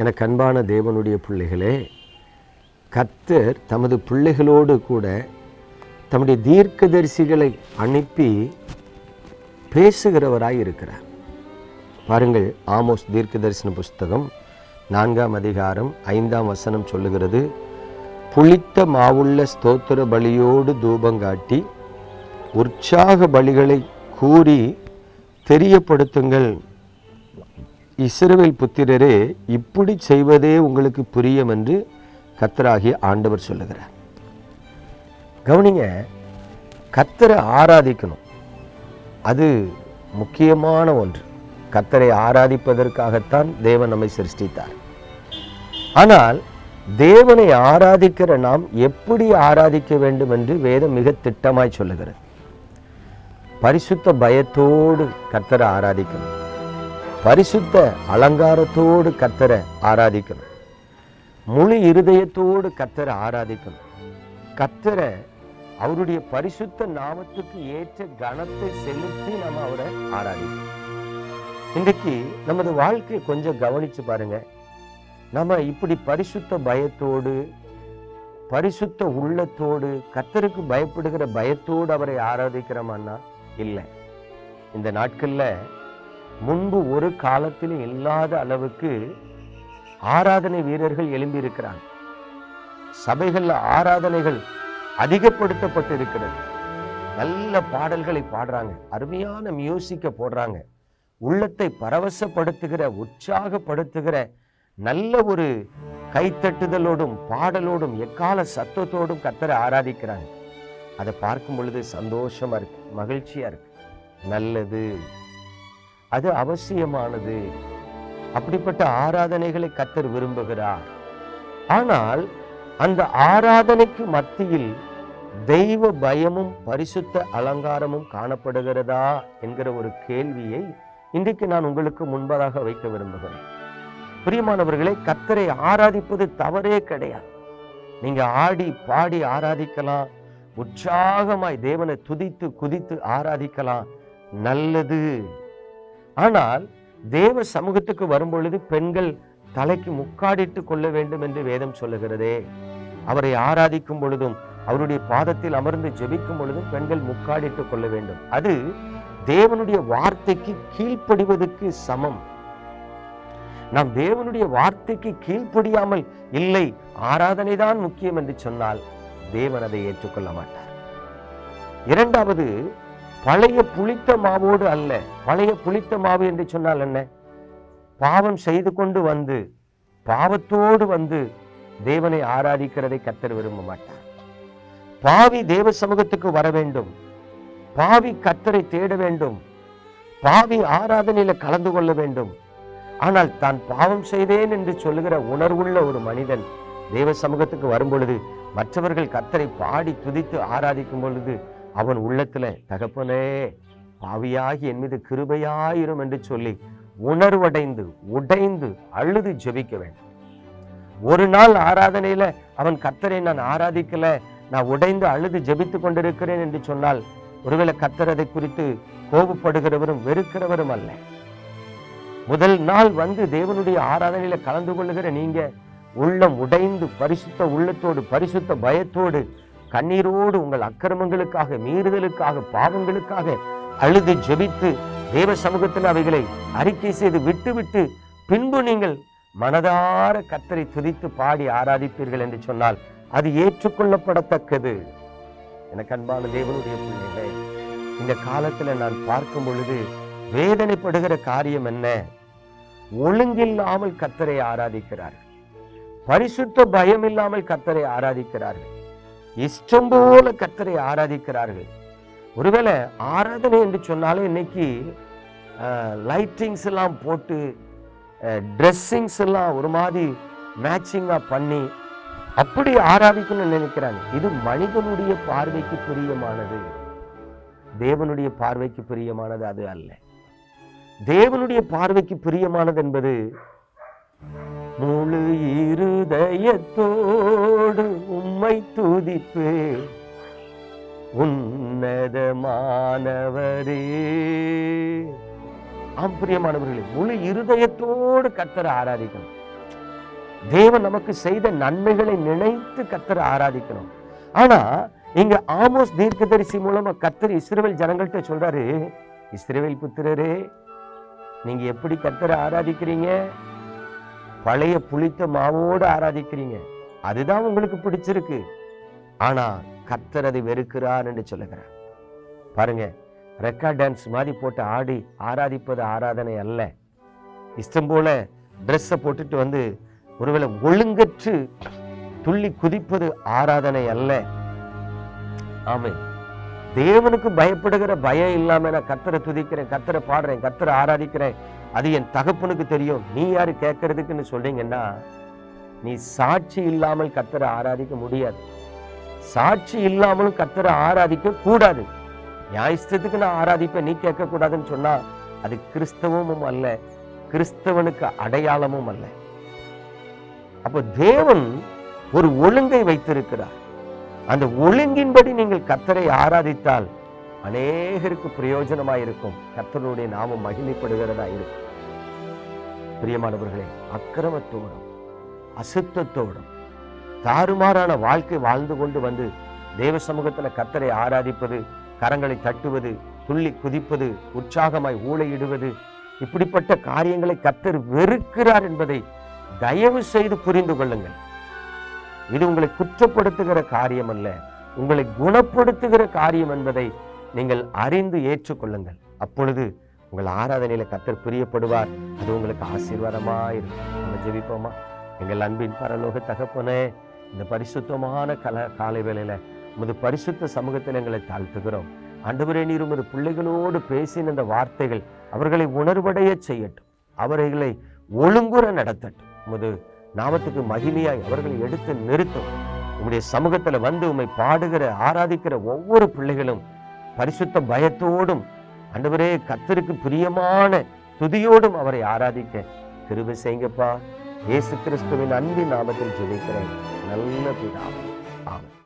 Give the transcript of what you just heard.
எனக்கு அன்பான தேவனுடைய பிள்ளைகளே கத்தர் தமது பிள்ளைகளோடு கூட தம்முடைய தீர்க்கதரிசிகளை அனுப்பி பேசுகிறவராய் இருக்கிறார். பாருங்கள் ஆமோஸ் தீர்க்கதரிசன புஸ்தகம் நான்காம் அதிகாரம் ஐந்தாம் வசனம் சொல்லுகிறது புளித்த மாவுள்ள ஸ்தோத்திர பலியோடு தூபங்காட்டி உற்சாக பலிகளை கூறி தெரியப்படுத்துங்கள். இஸ்ரவேல் புத்திரரே இப்படி செய்வதே உங்களுக்கு புரியும் என்று கத்தராகிய ஆண்டவர் சொல்லுகிறார். கவனிங்க கத்தரை ஆராதிக்கணும். அது முக்கியமான ஒன்று. கத்தரை ஆராதிப்பதற்காகத்தான் தேவன் நம்மை சிருஷ்டித்தார். ஆனால் தேவனை ஆராதிக்கிற நாம் எப்படி ஆராதிக்க வேண்டும் என்று வேதம் மிக திட்டமாய் சொல்லுகிறது. பரிசுத்த பயத்தோடு கத்தரை ஆராதிக்கணும். பரிசுத்த அலங்காரத்தோடு கத்தரை ஆராதிக்கணும். முழு இருதயத்தோடு கத்தரை ஆராதிக்கணும். கத்தரை அவருடைய பரிசுத்த நாமத்துக்கு ஏற்ற கனத்தை செலுத்தி நம்ம அவரை ஆராதிக்கணும். இன்றைக்கு நமது வாழ்க்கையை கொஞ்சம் கவனிச்சு பாருங்க. நம்ம இப்படி பரிசுத்த பயத்தோடு பரிசுத்த உள்ளத்தோடு கத்தருக்கு பயப்படுகிற பயத்தோடு அவரை ஆராதிக்கிறோமான்னா இல்லை. இந்த நாட்கள்ல முன்பு ஒரு காலத்திலும் இல்லாத அளவுக்கு ஆராதனை வீரர்கள் எழும்பி இருக்கிறாங்க ஆராதனைகள் அதிகப்படுத்தப்பட்டு இருக்கிறது நல்ல பாடல்களை பாடுறாங்க அருமையான மியூசிக்கை போடுறாங்க. உள்ளத்தை பரவசப்படுத்துகிற உற்சாகப்படுத்துகிற நல்ல ஒரு கைத்தட்டுதலோடும் பாடலோடும் எக்கால சத்தத்தோடும் கத்தரை ஆராதிக்கிறாங்க. அதை பார்க்கும் பொழுது சந்தோஷமா இருக்கு மகிழ்ச்சியா இருக்கு. நல்லது. அது அவசியமானது. அப்படிப்பட்ட ஆராதனைகளை கத்தர் விரும்புகிறார். ஆனால் அந்த ஆராதனைக்கு மத்தியில் தெய்வ பயமும் பரிசுத்த அலங்காரமும் காணப்படுகிறதா என்கிற ஒரு கேள்வியை இன்றைக்கு நான் உங்களுக்கு முன்பதாக வைக்க விரும்புகிறேன். பிரியமானவர்களை கத்தரை ஆராதிப்பது தவறே கிடையாது. நீங்க ஆடி பாடி ஆராதிக்கலாம். உற்சாகமாய் தேவனை துதித்து குதித்து ஆராதிக்கலாம். நல்லது. ஆனால் தேவ சமூகத்துக்கு வரும்பொழுது பெண்கள் தலைக்கு முக்காடிட்டு கொள்ள வேண்டும் என்று வேதம் சொல்லுகிறதே. அவரை ஆராதிக்கும் பொழுதும் அவருடைய பாதத்தில் அமர்ந்து ஜெபிக்கும் பொழுதும் பெண்கள் முக்காடிட்டு கொள்ள வேண்டும். அது தேவனுடைய வார்த்தைக்கு கீழ்ப்படிவதற்கு சமம். நாம் தேவனுடைய வார்த்தைக்கு கீழ்ப்படியாமல் இல்லை ஆராதனை தான் முக்கியம் என்று சொன்னால் தேவன் அதை ஏற்றுக்கொள்ள மாட்டார். இரண்டாவது பழைய புளித்த மாவோடு அல்ல. பழைய புளித்த மாவு என்று சொன்னால் என்ன? பாவம் செய்து கொண்டு வந்து பாவத்தோடு வந்து தேவனை ஆராதிக்கிறதை கத்தர் விரும்ப மாட்டார். பாவி தேவ சமூகத்துக்கு வர வேண்டும். பாவி கத்தரை தேட வேண்டும். பாவி ஆராதனையில கலந்து கொள்ள வேண்டும். ஆனால் தான் பாவம் செய்தேன் என்று சொல்லுகிற உணர்வுள்ள ஒரு மனிதன் தேவ சமூகத்துக்கு வரும் பொழுது மற்றவர்கள் கத்தரை பாடி துதித்து ஆராதிக்கும் பொழுது அவன் உள்ளத்துல தகப்பனே பாவியாகி என் மீது கிருபையாயிரும் என்று சொல்லி உணர்வடைந்து உடைந்து அழுது ஜெபிக்க வேண்டும். ஒரு நாள் ஆராதனையில அவன் கத்தரை நான் ஆராதிக்கல. நான் உடைந்து அழுது ஜெபித்து கொண்டிருக்கிறேன் என்று சொன்னால் ஒருவேளை கத்தர் அதை குறித்து கோபப்படுகிறவரும் வெறுக்கிறவரும் அல்ல. முதல் நாள் வந்து தேவனுடைய ஆராதனையில கலந்து கொள்ளுகிற நீங்க உள்ளம் உடைந்து பரிசுத்த உள்ளத்தோடு பரிசுத்த பயத்தோடு கண்ணீரோடு உங்கள் அக்கிரமங்களுக்காக மீறுதலுக்காக பாவங்களுக்காக அழுது ஜெபித்து தேவ சமூகத்தில் அவைகளை அறிக்கை செய்து விட்டுவிட்டு பின்பு நீங்கள் மனதார கத்தரை துதித்து பாடி ஆராதிப்பீர்கள் என்று சொன்னால் அது ஏற்றுக்கொள்ளப்படத்தக்கது. எனக்கு அன்பான தேவனுடைய பிள்ளைகளே இந்த காலத்துல நான் பார்க்கும் பொழுது வேதனைப்படுகிற காரியம் என்ன? ஒழுங்கில்லாமல் கத்தரை ஆராதிக்கிறார்கள். பரிசுத்த பயம் இல்லாமல் கத்தரை ஆராதிக்கிறார்கள். இஷ்டம் போல கத்தரை ஆராதிக்கிறார்கள். ஒருவேளை ஆராதனை என்று சொன்னாலே இன்னைக்கு லைட்டிங்ஸ் எல்லாம் போட்டு ட்ரெஸ்ஸிங்ஸ் எல்லாம் ஒரு மாதிரி மேட்சிங்காக பண்ணி அப்படி ஆராதிக்கணும்னு நினைக்கிறாங்க. இது மனிதனுடைய பார்வைக்கு பிரியமானது. தேவனுடைய பார்வைக்கு பிரியமானது அது அல்ல. தேவனுடைய பார்வைக்கு பிரியமானது என்பது முழு இருதயத்தோடு உம்மை துதிப்பே உன்னதமானவரே ஆம் பிரியமானவர்களே முழு இருதயத்தோடு கத்தர ஆராதிக்கணும். தேவன் நமக்கு செய்த நன்மைகளை நினைத்து கத்தரை ஆராதிக்கணும். ஆனா இங்க ஆமோஸ் தீர்க்கதரிசி மூலமா கத்தர் இஸ்ரவேல் ஜனங்கள்கிட்ட சொல்றாரு இஸ்ரவேல் புத்திரரே நீங்க எப்படி கத்தரை ஆராதிக்கிறீங்க? பழைய புளித்த மாவோடு ஆராதிக்கிறீங்க. அதுதான் உங்களுக்கு பிடிச்சிருக்கு. ஆனா கத்தர் அதை வெறுக்கிறார் என்று சொல்லுகிறார். பாருங்க ரெக்கார்ட் டான்ஸ் மாதிரி போட்டு ஆடி ஆராதிப்பது ஆராதனை அல்ல. இஷ்டம் போல ட்ரெஸ்ஸை போட்டுட்டு வந்து ஒருவேளை ஒழுங்கற்று துள்ளி குதிப்பது ஆராதனை அல்ல. ஆமை தேவனுக்கு பயப்படுகிற பயம் இல்லாம நான் கத்தரை துதிக்கிறேன் கத்தரை பாடுறேன் கத்தரை ஆராதிக்கிறேன். அது என் தகப்பனுக்கு தெரியும். நீ யாரு கேட்கறதுக்குன்னு சொல்றீங்கன்னா நீ சாட்சி இல்லாமல் கத்தரை ஆராதிக்க முடியாது. சாட்சி இல்லாமலும் கத்தரை ஆராதிக்க கூடாது. என் இஷ்டத்துக்கு நான் ஆராதிப்பேன் நீ கேட்க கூடாதுன்னு சொன்னா அது கிறிஸ்தவமும் அல்ல கிறிஸ்தவனுக்கு அடையாளமும் அல்ல. அப்போ தேவன் ஒரு ஒழுங்கை வைத்திருக்கிறார். அந்த ஒழுங்கின்படி நீங்கள் கத்தரை ஆராதித்தால் அநேகருக்கு பிரயோஜனமாக இருக்கும் கத்தருடைய நாமம் மகிமைப்படுகிறதா இருக்கும் பிரியமானவர்களே அக்கிரமத்தோடும் அசுத்தத்தோடும் தாறுமாறான வாழ்க்கை வாழ்ந்து கொண்டு வந்து தேவ சமூகத்துல கத்தரை ஆராதிப்பது கரங்களை தட்டுவது துள்ளி குதிப்பது உற்சாகமாய் ஊழையிடுவது இப்படிப்பட்ட காரியங்களை கத்தர் வெறுக்கிறார் என்பதை தயவு செய்து புரிந்து கொள்ளுங்கள். இது உங்களை குற்றப்படுத்துகிற காரியம் அல்ல உங்களை குணப்படுத்துகிற காரியம் என்பதை நீங்கள் அறிந்து ஏற்றுக்கொள்ளுங்கள். அப்பொழுது உங்கள் ஆராதனையில கத்தர் பிரியப்படுவார். அது உங்களுக்கு ஆசீர்வாதமா இருக்கும். நம்ம ஜெபிப்போமா? எங்கள் அன்பின் பரலோக தகப்பனே இந்த பரிசுத்தமான கல காலை வேளையில உமது பரிசுத்த சமூகத்தில் எங்களை தாழ்த்துகிறோம். ஆண்டவரே நீர் உமது பிள்ளைகளோடு பேசின இந்த வார்த்தைகள் அவர்களை உணர்வடைய செய்யட்டும். அவர்களை ஒழுங்குற நடத்தட்டும். உமது நாமத்துக்கு மகிமையாய் அவர்களை எடுத்து நிறுத்தும். உம்முடைய சமூகத்துல வந்து உம்மை பாடுகிற ஆராதிக்கிற ஒவ்வொரு பிள்ளைகளும் பரிசுத்த பயத்தோடும் ஆண்டவரே கத்தருக்கு பிரியமான துதியோடும் அவரை ஆராதிக்க கிருபை செய்யுங்கப்பா. இயேசு கிறிஸ்துவின் அன்பின் நாமத்தில் ஜெயிக்கிறேன் நல்ல பிதாவும் ஆமாம்